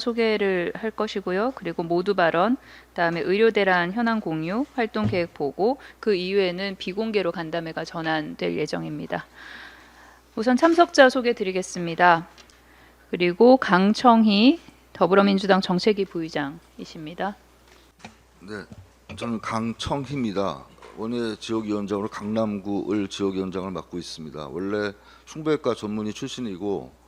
소개를 할 것이고요. 그리고 모두 발언, 그다음에 의료 대란 현황 공유, 활동 계획 보고 그 이후에는 비공개로 간담회가 전환될 예정입니다. 우선 참석자 소개 드리겠습니다. 그리고 강청희 더불어민주당 정책위 부의장이십니다. 네, 저는 강청희입니다. 원예 지역위원장으로 강남구을 지역위원장을 맡고 있습니다. 원래 흉부외과 전문의 출신이고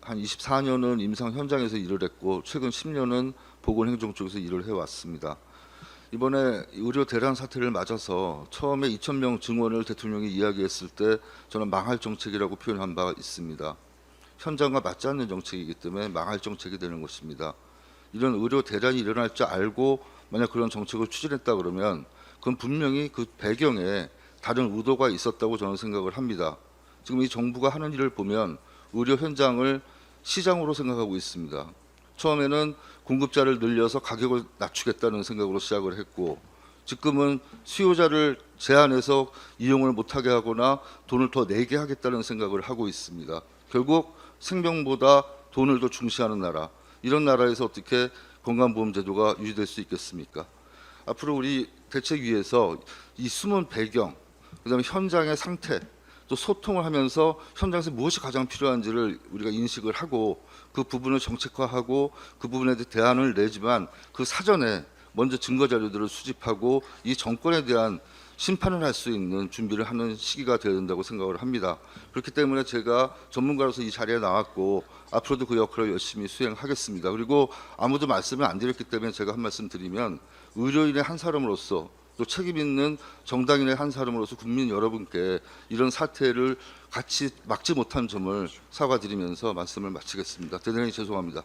한 24년은 임상 현장에서 일을 했고 최근 10년은 보건행정 쪽에서 일을 해왔습니다. 이번에 의료 대란 사태를 맞아서 처음에 2,000명 증원을 대통령이 이야기했을 때 저는 망할 정책이라고 표현한 바가 있습니다. 현장과 맞지 않는 정책이기 때문에 망할 정책이 되는 것입니다. 이런 의료 대란이 일어날 줄 알고 만약 그런 정책을 추진했다 그러면 그건 분명히 그 배경에 다른 의도가 있었다고 저는 생각을 합니다. 지금 이 정부가 하는 일을 보면 의료 현장을 시장으로 생각하고 있습니다. 처음에는 공급자를 늘려서 가격을 낮추겠다는 생각으로 시작을 했고 지금은 수요자를 제한해서 이용을 못하게 하거나 돈을 더 내게 하겠다는 생각을 하고 있습니다. 결국 생명보다 돈을 더 중시하는 나라 이런 나라에서 어떻게 건강보험 제도가 유지될 수 있겠습니까? 앞으로 우리 대책위에서 이 숨은 배경, 그다음에 현장의 상태, 또 소통을 하면서 현장에서 무엇이 가장 필요한지를 우리가 인식을 하고 그 부분을 정책화하고 그 부분에 대해 대안을 내지만 그 사전에 먼저 증거 자료들을 수집하고 이 정권에 대한 심판을 할 수 있는 준비를 하는 시기가 되어야 된다고 생각을 합니다. 그렇기 때문에 제가 전문가로서 이 자리에 나왔고 앞으로도 그 역할을 열심히 수행하겠습니다. 그리고 아무도 말씀을 안 드렸기 때문에 제가 한 말씀 드리면 의료인의 한 사람으로서 또 책임 있는 정당인의 한 사람으로서 국민 여러분께 이런 사태를 같이 막지 못한 점을 사과드리면서 말씀을 마치겠습니다. 대단히 죄송합니다.